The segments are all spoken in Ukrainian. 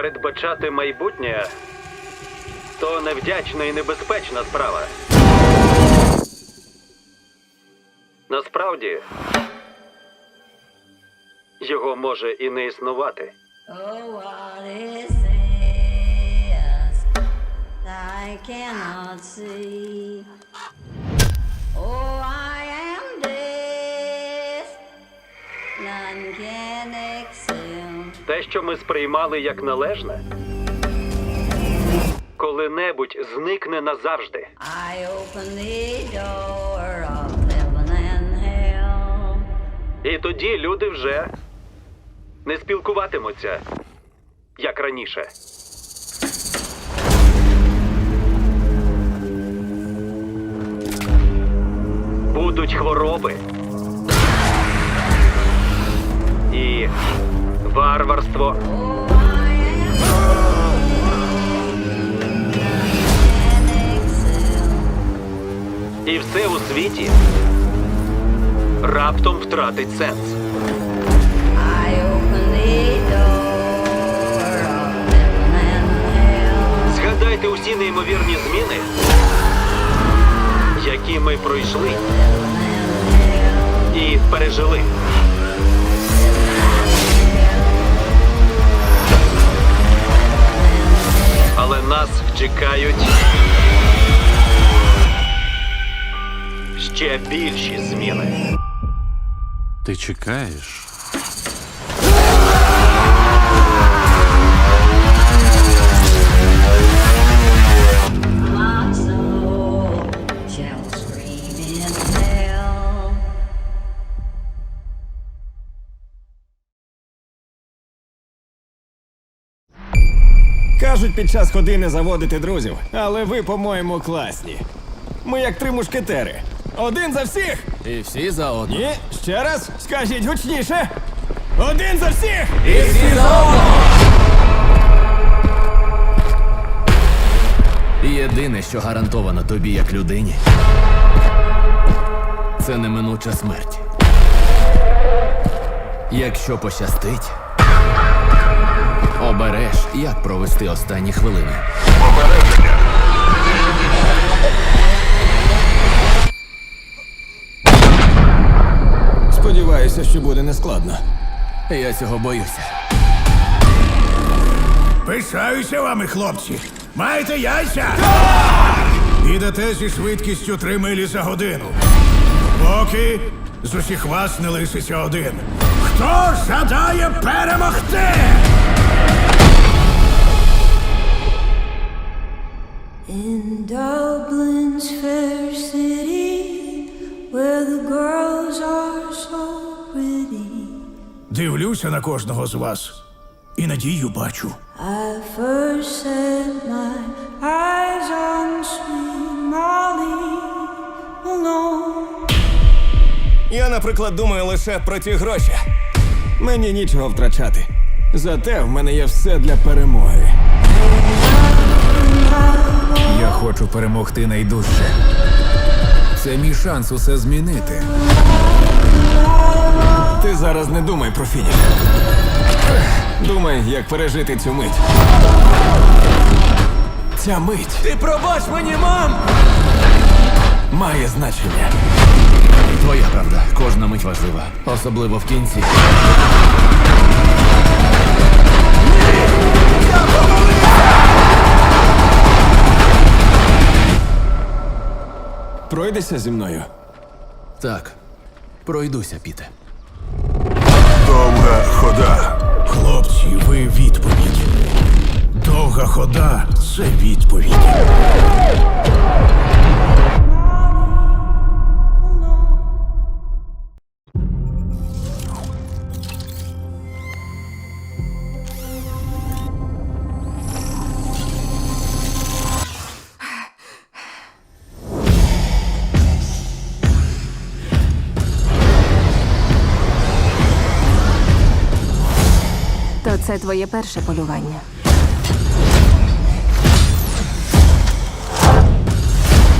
Передбачати майбутнє то невдячна і небезпечна справа. Насправді його може і не існувати. Oh, I cannot see? Oh, I am deaf, none can excel. Те, що ми сприймали як належне, коли-небудь зникне назавжди. I open the door of heaven and hell. І тоді люди вже не спілкуватимуться, як раніше. Будуть хвороби. І варварство. І все у світі раптом втратить сенс. Згадайте усі неймовірні зміни, які ми пройшли і пережили. Але нас чекають ще більші зміни. Ти чекаєш? Кажуть, під час ходи не заводити друзів, але ви, по-моєму, класні. Ми як три мушкетери. Один за всіх! І всі за одну. Ні, ще раз, скажіть гучніше. Один за всіх! І всі за одну! Єдине, що гарантовано тобі як людині, це неминуча смерть. Якщо пощастить, обереш, як провести останні хвилини. Сподіваюся, що буде нескладно. Я цього боюся. Пишаюся вами, хлопці. Маєте яйця? Ідете зі швидкістю 3 милі за годину. Поки з усіх вас не лишиться один. Хто жадає перемогти? In Dublin's fair city, where the girls are so pretty, Дивлюся на кожного з вас і надію бачу. I first set my eyes on sweet Molly alone. Я, наприклад, думаю лише про ті гроші. Мені нічого втрачати. Зате в мене є все для перемоги. Я хочу перемогти найдужче. Це мій шанс усе змінити. Ти зараз не думай про фініш. Думай, як пережити цю мить. Ця мить Ти пробач мені, мам! має значення. Твоя правда, кожна мить важлива, особливо в кінці. Пройдеся зі мною. Так, пройдуся, Піте. Довга хода. Хлопці, ви відповідь. Довга хода це відповідь. Це твоє перше полювання.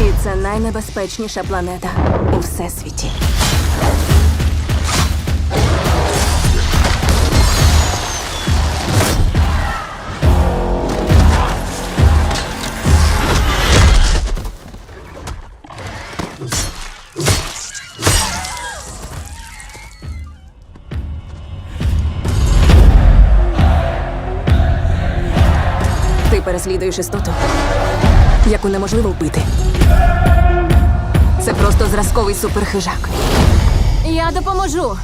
І це найнебезпечніша планета у всесвіті. Переслідуєш істоту, яку неможливо вбити. Це просто зразковий суперхижак. Я допоможу.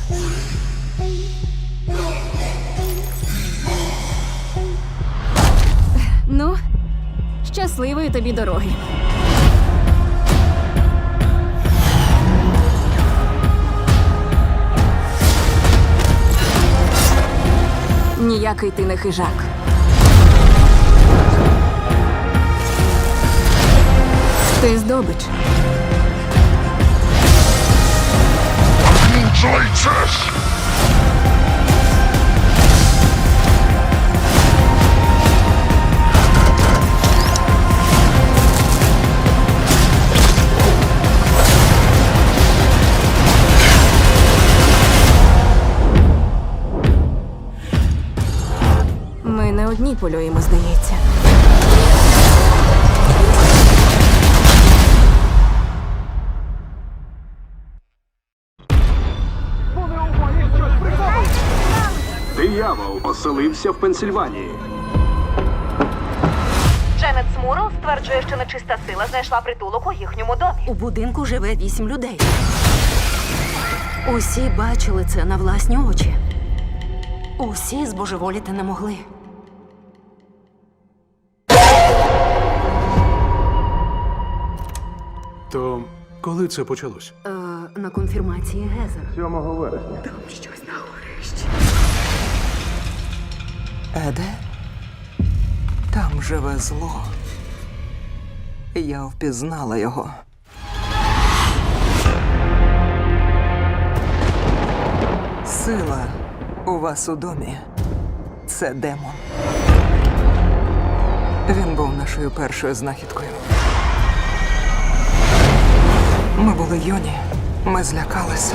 Ну, щасливої тобі дороги. Ніякий ти не хижак. Ти здобич. Ми не одні полюємо, здається. Диявол оселився в Пенсільванії. Дженет Смурл стверджує, що нечиста сила знайшла притулок у їхньому домі. У будинку живе вісім людей. Усі бачили це на власні очі. Усі збожеволіти не могли. То коли це почалось? Е, на конфірмації Гезер. 7 вересня. Еде? Там живе зло. Я впізнала його. Сила у вас у домі. Це демон. Він був нашою першою знахідкою. Ми були юні, ми злякалися.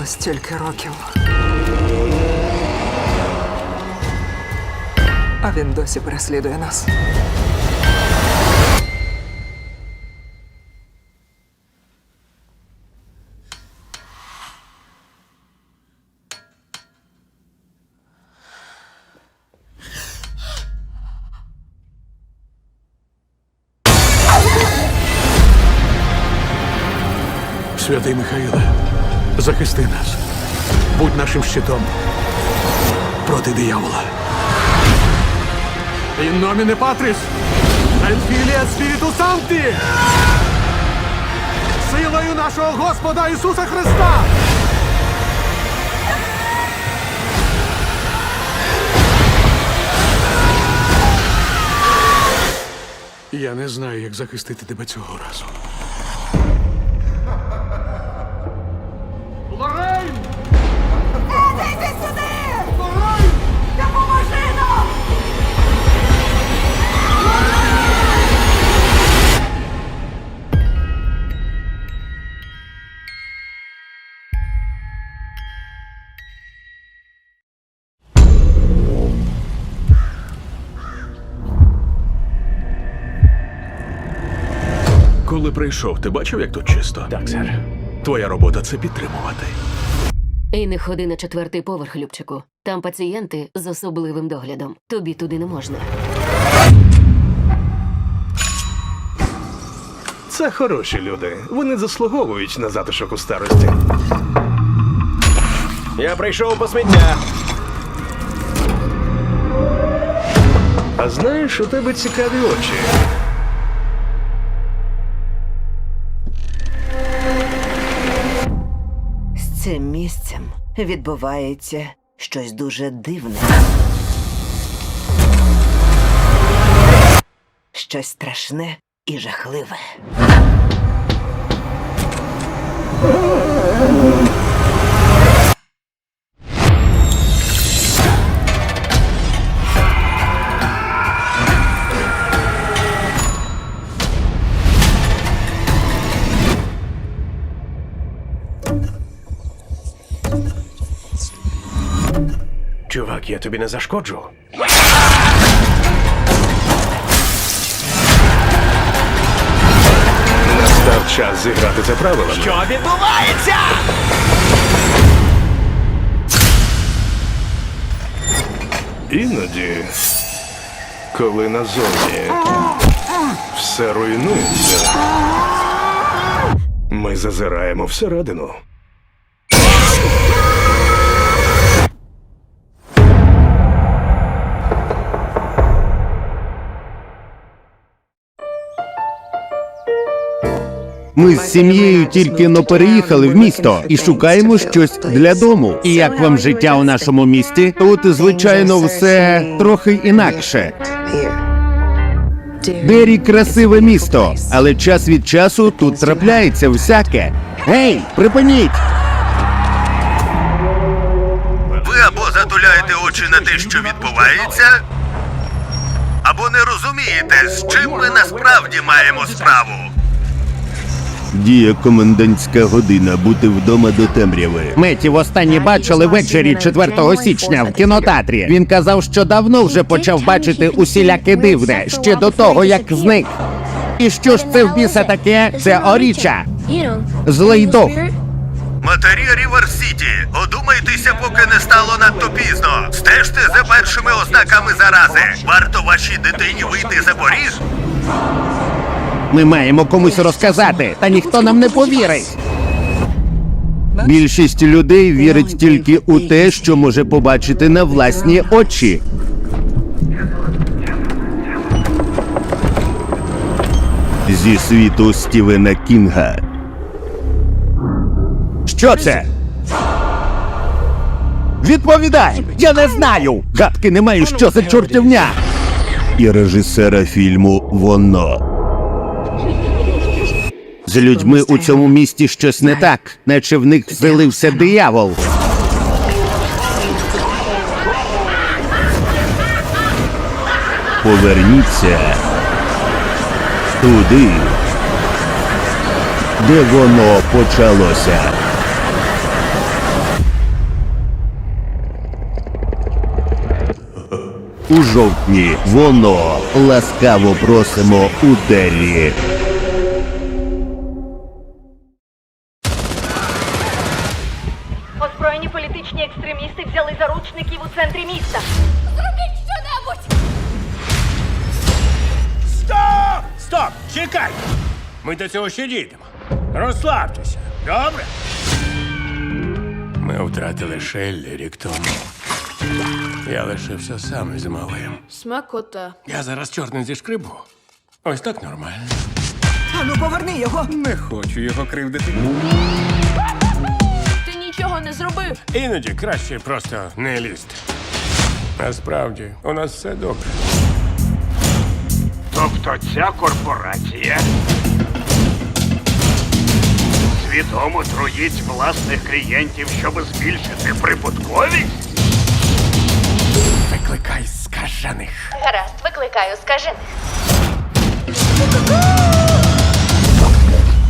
Минуло стільки років. А він досі переслідує нас. Святий Михаїле, Захисти нас. Будь нашим щитом проти диявола. In nomine Patris, et Filii et Spiritus Sancti! Силою нашого Господа Ісуса Христа! Я не знаю, як захистити тебе цього разу. Прийшов, ти бачив, як тут чисто? Так, сер. Твоя робота це підтримувати. І не ходи на четвертий поверх, Любчику. Там пацієнти з особливим доглядом. Тобі туди не можна. Це хороші люди. Вони заслуговують на затишок у старості. Я прийшов по сміття. А знаєш, у тебе цікаві очі. Цим місцем відбувається щось дуже дивне. Щось страшне і жахливе. я тобі не зашкоджу. Настав час зіграти за правилами. Що відбувається? Іноді, коли назовні все руйнується, ми зазираємо всередину. Ми з сім'єю тільки но переїхали в місто і шукаємо щось для дому. І як вам життя у нашому місті? Тут, звичайно, все трохи інакше. Дері красиве місто, але час від часу тут трапляється всяке. Гей, припиніть! Ви або затуляєте очі на те, що відбувається, або не розумієте, з чим ми насправді маємо справу. Діє комендантська година бути вдома до темряви. Меті востаннє бачили ввечері 4 січня в кінотеатрі. Він казав, що давно вже почав бачити усіляке дивне ще до того, як зник. І що ж це в біса таке? Це Оріча. Злий дух. Матері Рівер Сіті, одумайтеся, поки не стало надто пізно. Стежте за першими ознаками зарази. Варто вашій дитині вийти за поріг? Ми маємо комусь розказати, та ніхто нам не повірить. Більшість людей вірить тільки у те, що може побачити на власні очі. Зі світу Стівена Кінга. Що це? Відповідай! Я не знаю! Гадки не маю, що за чортівня! І режисера фільму Воно. З людьми у цьому місті щось не так, наче в них вселився диявол. Поверніться туди, де воно почалося. У жовтні воно ласкаво просимо у Дері. Стоп! Чекай! Ми до цього ще дійдемо. Розслабтеся, добре? Ми втратили Шеллі рік тому. Я лишився сам із малим. Смакота. Я зараз чорний зі шкрибу. Ось так нормально. Ану, поверни його. Не хочу його кривдити. Ти нічого не зробив. Іноді краще просто не лізти. Насправді, у нас все добре. Тобто ця корпорація свідомо труїть власних клієнтів, щоб збільшити прибутковість? Викликай скажених. Гаразд, викликаю, скажи.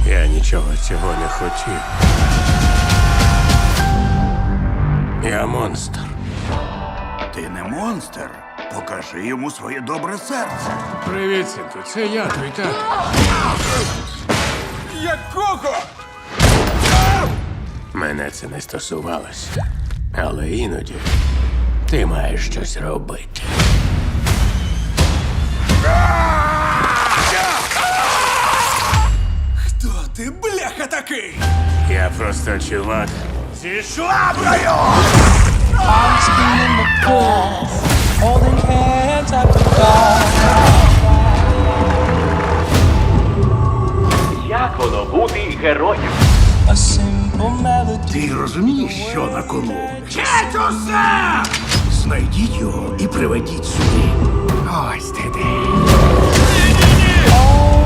Я нічого цього не хотів. Я монстр. Ти не монстр. Покажи йому своє добре серце. Привіт, синку, це я, твій тато. Якого? Мене це не стосувалося. Але іноді ти маєш щось робити. Хто ти, бляха, такий? Я просто чувак зі шваброю! Як воно бути героєм? Ти розумієш, що на кону? Геть усе! Знайдіть його і приведіть сюди. Ось ти де. Це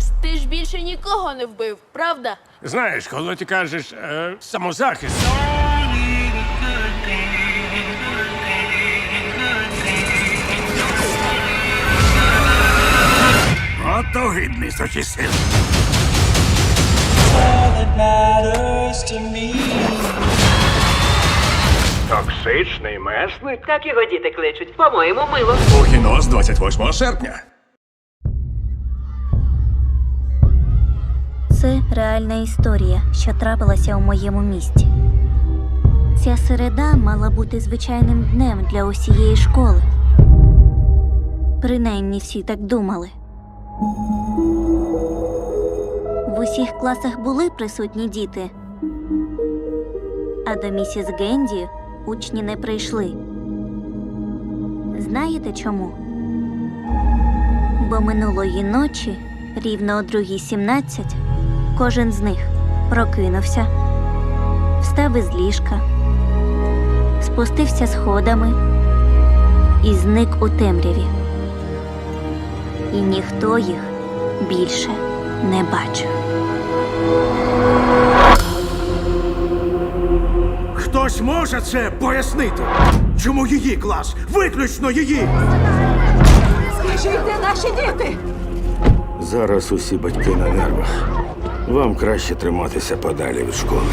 самозахист. Ти ж більше нікого не вбив, правда? Знаєш, коли ти кажеш е, самозахист. От огидний сочисин. Токсичний месник? Так його діти кличуть. По-моєму, мило. У кіно з 28 серпня. Це реальна історія, що трапилася у моєму місті. Ця середа мала бути звичайним днем для усієї школи. Принаймні всі так думали. В усіх класах були присутні діти, а до місіс Генді учні не прийшли. Знаєте чому? Бо минулої ночі, рівно о 2.17, кожен з них прокинувся, встав із ліжка, спустився сходами і зник у темряві. І ніхто їх більше не бачив. Хтось може це пояснити? Чому її клас? Виключно її! Скажіть, де наші діти? Зараз усі батьки на нервах. Вам краще триматися подалі від школи.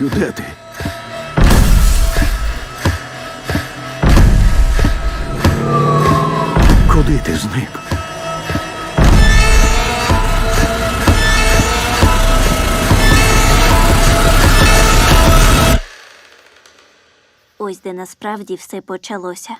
Де ти? Куди ти зник? Ось де насправді все почалося.